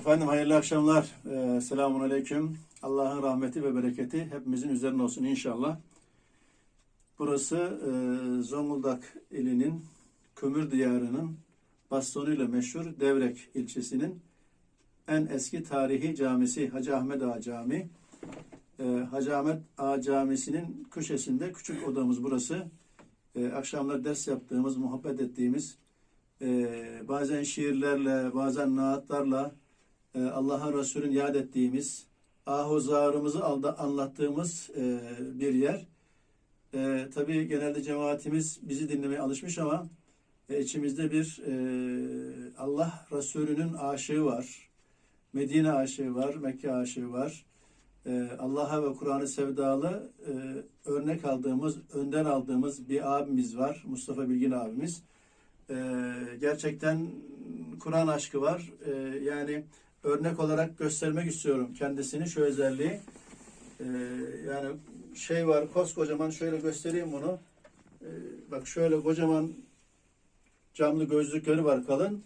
Efendim hayırlı akşamlar. Ee, selamun aleyküm. Allah'ın rahmeti ve bereketi hepimizin üzerine olsun inşallah. Burası e, Zonguldak ilinin kömür diyarının bastonuyla meşhur Devrek ilçesinin en eski tarihi camisi Hacı Ahmet Ağa Camii. Ee, Hacı Ahmet Ağa Camisi'nin köşesinde küçük odamız burası. Ee, akşamlar ders yaptığımız, muhabbet ettiğimiz, e, bazen şiirlerle, bazen naatlarla, e, Allah'a Resulün yad ettiğimiz, ahuzarımızı alda anlattığımız e, bir yer. E, tabii genelde cemaatimiz bizi dinlemeye alışmış ama e, içimizde bir Allah Resulü'nün aşığı var. Medine aşığı var, Mekke aşığı var. Allah'a ve Kur'an'ı sevdalı örnek aldığımız, önden aldığımız bir abimiz var. Mustafa Bilgin abimiz. Gerçekten Kur'an aşkı var. E, yani örnek olarak göstermek istiyorum kendisini şu özelliği. Ee, yani şey var koskocaman şöyle göstereyim bunu. Ee, bak şöyle kocaman camlı gözlükleri var kalın.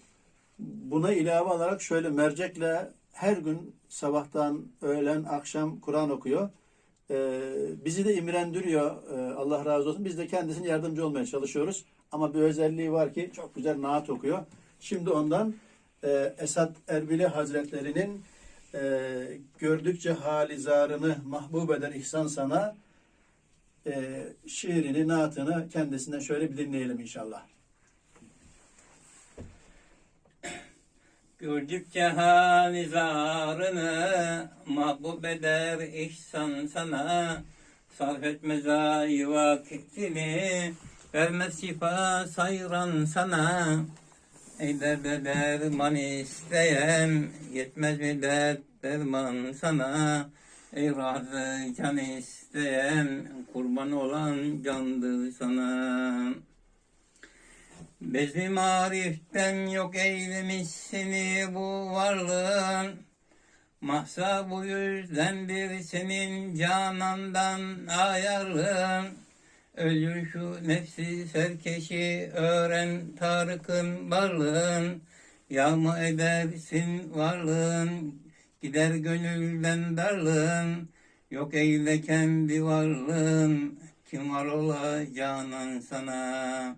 Buna ilave olarak şöyle mercekle her gün sabahtan öğlen akşam Kur'an okuyor. Ee, bizi de imrendiriyor. Ee, Allah razı olsun. Biz de kendisine yardımcı olmaya çalışıyoruz. Ama bir özelliği var ki çok güzel naat okuyor. Şimdi ondan e, Esat Erbili Hazretleri'nin e, gördükçe halizarını mahbub eden ihsan sana e, şiirini, naatını kendisinden şöyle bir dinleyelim inşallah. Gördükçe halizarını mahbub eder ihsan sana Sarf etmez ayı vakitini vermez şifa sayran sana Ey derde derman isteyen yetmez mi dert derman sana? Ey razı can isteyen kurban olan candır sana. Bezmi mariften yok eylemiş seni bu varlığın. Mahsa bu yüzdendir senin canandan ayarlığın Ölür şu nefsi serkeşi öğren Tarık'ın varlığın Yağma edersin varlığın Gider gönülden darlığın Yok eyle kendi varlığın Kim var ola canan sana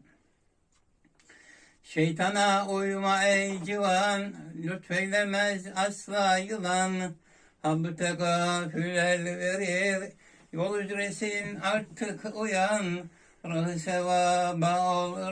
Şeytana uyma ey civan, lütfeylemez asla yılan. Habte gafiller verir, yol ücresin artık uyan. Rahı sevaba ol